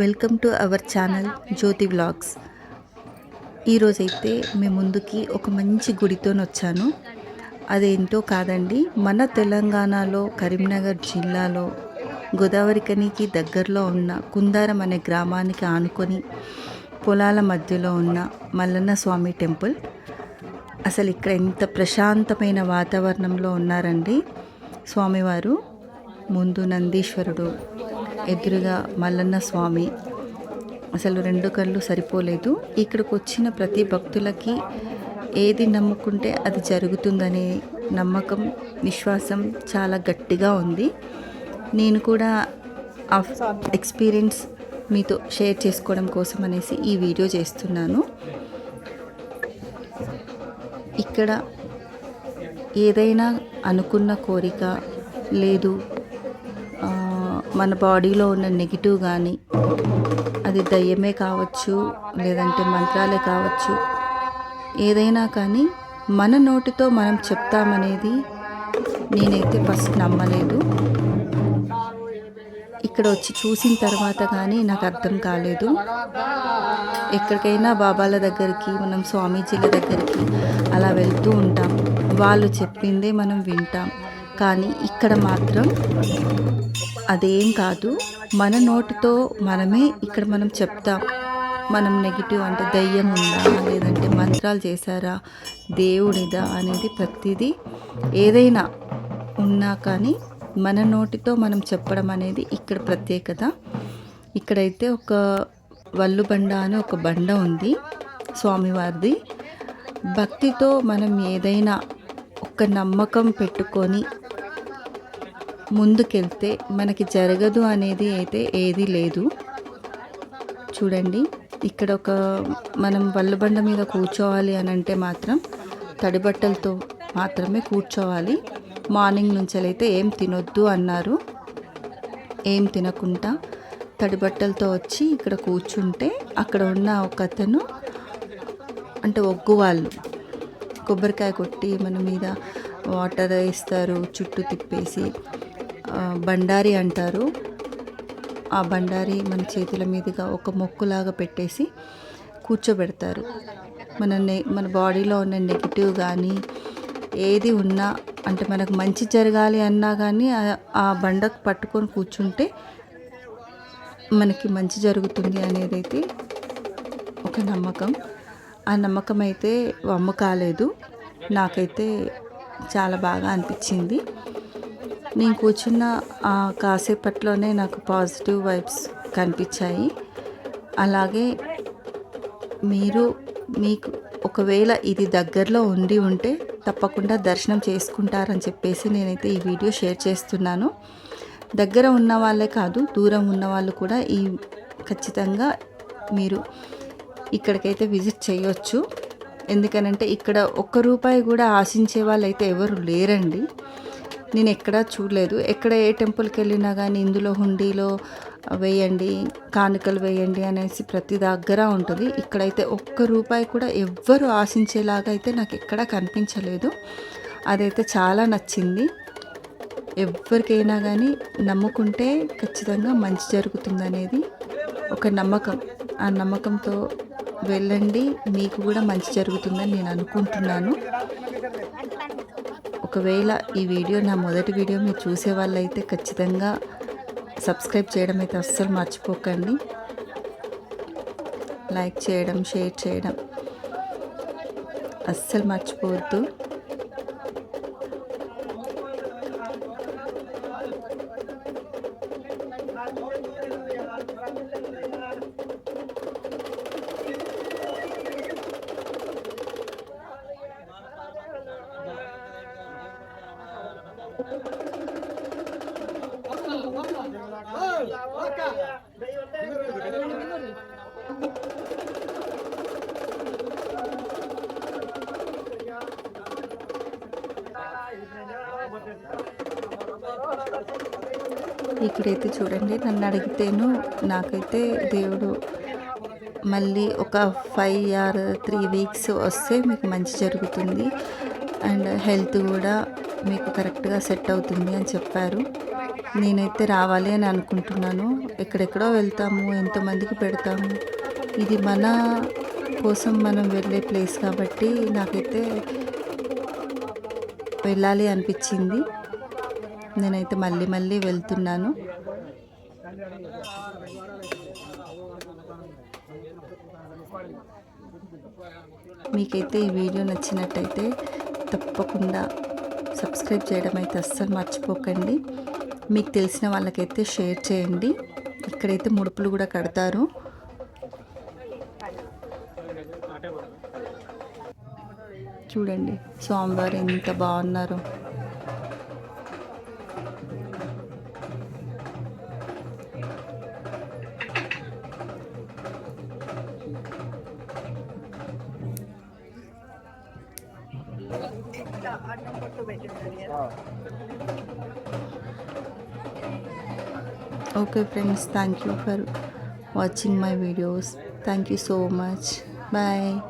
Welcome to our channel Jyothi vlogs. ఈరోజైతే మీ ముందుకి ఒక మంచి గుడితో వచ్చాను అదేంటో కాదండి మన తెలంగాణలో కరీంనగర్ జిల్లాలో గోదావరికనికి దగ్గరలో ఉన్న కుందారం అనే గ్రామానికి ఆనుకొని పొలాల మధ్యలో ఉన్న మల్లన్న స్వామి టెంపుల్. అసలు ఇక్కడ ఎంత ప్రశాంతమైన వాతావరణంలో ఉన్నారండి స్వామివారు. ముందు నందీశ్వరుడు ఎదురుగా మల్లన్న స్వామి. అసలు రెండు కళ్ళు సరిపోలేదు. ఇక్కడికి వచ్చిన ప్రతి భక్తులకి ఏది నమ్ముకుంటే అది జరుగుతుందనే నమ్మకం విశ్వాసం చాలా గట్టిగా ఉంది. నేను కూడా ఆ ఎక్స్పీరియన్స్ మీతో షేర్ చేసుకోవడం కోసం అనేసి ఈ వీడియో చేస్తున్నాను. ఇక్కడ ఏదైనా అనుకున్న కోరిక లేదు మన బాడీలో ఉన్న నెగిటివ్ కానీ అది దయ్యమే కావచ్చు లేదంటే మంత్రాలే కావచ్చు ఏదైనా కానీ మన నోటితో మనం చెప్తామనేది నేనైతే ఫస్ట్ నమ్మలేదు. ఇక్కడ వచ్చి చూసిన తర్వాత కానీ నాకు అర్థం కాలేదు. ఎక్కడికైనా బాబాల దగ్గరికి మనం స్వామీజీల దగ్గరికి అలా వెళ్తూ ఉంటాం. వాళ్ళు చెప్పిందే మనం వింటాం. కానీ ఇక్కడ మాత్రం అదేం కాదు మన నోటితో మనమే ఇక్కడ మనం చెప్తాం. మనం నెగిటివ్ అంటే దయ్యం ఉందా లేదంటే మంత్రాలు చేశారా దేవుడిదా అనేది ప్రతిదీ ఏదైనా ఉన్నా కానీ మన నోటితో మనం చెప్పడం అనేది ఇక్కడ ప్రత్యేకత. ఇక్కడైతే ఒక వల్లు బండ అని ఒక బండ ఉంది స్వామివారిది. భక్తితో మనం ఏదైనా ఒక నమ్మకం పెట్టుకొని ముందుకెళ్తే మనకి జరగదు అనేది అయితే ఏది లేదు. చూడండి ఇక్కడ ఒక మనం వల్లబండ మీద కూర్చోవాలి అని అంటే మాత్రం తడి బట్టలతో మాత్రమే కూర్చోవాలి. మార్నింగ్ నుంచి ఏం తినొద్దు అన్నారు. ఏం తినకుండా తడి బట్టలతో వచ్చి ఇక్కడ కూర్చుంటే అక్కడ ఉన్న ఒక అతను అంటే ఒగ్గు వాళ్ళు కొబ్బరికాయ కొట్టి మన మీద వాటర్ వేస్తారు చుట్టూ తిప్పేసి బండారి అంటారు. ఆ బండారి మన చేతుల మీదుగా ఒక మొక్కులాగా పెట్టేసి కూర్చోబెడతారు. మన నె మన బాడీలో ఉన్న నెగిటివ్ కానీ ఏది ఉన్నా అంటే మనకు మంచి జరగాలి అన్నా కానీ ఆ- బండకు పట్టుకొని కూర్చుంటే మనకి మంచి జరుగుతుంది అనేది అయితే ఒక నమ్మకం. ఆ నమ్మకం అయితే వమ్ము కాలేదు. నాకైతే చాలా బాగా అనిపించింది. నేను కూర్చున్న ఆ కాసేపట్లోనే నాకు పాజిటివ్ వైబ్స్ కనిపించాయి. అలాగే మీరు మీకు ఒకవేళ ఇది దగ్గరలో ఉండి ఉంటే తప్పకుండా దర్శనం చేసుకుంటారని చెప్పేసి నేనైతే ఈ వీడియో షేర్ చేస్తున్నాను. దగ్గర ఉన్న వాళ్ళే కాదు దూరం ఉన్న వాళ్ళు కూడా ఈ ఖచ్చితంగా మీరు ఇక్కడికైతే విజిట్ చేయొచ్చు. ఎందుకనంటే ఇక్కడ ఒక్క రూపాయి కూడా ఆశించే వాళ్ళు అయితే ఎవరు లేరండి. నేను ఎక్కడా చూడలేదు. ఎక్కడ ఏ టెంపుల్కి వెళ్ళినా కానీ ఇందులో హుండీలో వేయండి కానుకలు వేయండి అనేసి ప్రతి దగ్గర ఉంటుంది. ఇక్కడైతే ఒక్క రూపాయి కూడా ఎవ్వరు ఆశించేలాగా అయితే నాకు ఎక్కడా కనిపించలేదు. అదైతే చాలా నచ్చింది. ఎవరికైనా కానీ నమ్ముకుంటే ఖచ్చితంగా మంచి జరుగుతుందనేది ఒక నమ్మకం. ఆ నమ్మకంతో వెళ్ళండి మీకు కూడా మంచి జరుగుతుందని నేను అనుకుంటున్నాను. ఒకవేళ ఈ వీడియో నా మొదటి వీడియో మీరు చూసే వాళ్ళైతే ఖచ్చితంగా సబ్స్క్రైబ్ చేయడం అయితే అస్సలు మర్చిపోకండి. లైక్ చేయడం షేర్ చేయడం అస్సలు మర్చిపోవద్దు. ఇక్కడైతే చూడండి నన్ను అడిగితేను నాకైతే దేవుడు మళ్ళీ ఒక ఫైవ్ ఆర్ త్రీ వీక్స్ వస్తే మీకు మంచి జరుగుతుంది. అండ్ హెల్త్ కూడా మీకు కరెక్ట్గా సెట్ అవుతుంది అని చెప్పారు. నేనైతే రావాలి అని అనుకుంటున్నాను. ఎక్కడెక్కడో వెళ్తాము ఎంతమందికి పెడతాము. ఇది మన కోసం మనం వెళ్ళే ప్లేస్ కాబట్టి నాకైతే వెళ్ళాలి అనిపించింది. నేనైతే మళ్ళీ మళ్ళీ వెళ్తున్నాను. మీకైతే ఈ వీడియో నచ్చినట్టయితే తప్పకుండా సబ్స్క్రైబ్ చేయడం అయితే అస్సలు మర్చిపోకండి. మీకు తెలిసిన వాళ్ళకైతే షేర్ చేయండి. ఇక్కడైతే ముడుపులు కూడా కడతారు. చూడండి స్వామివారు ఎంత బాగున్నారు. Okay friends, thank you for watching my videos. Thank you so much. Bye.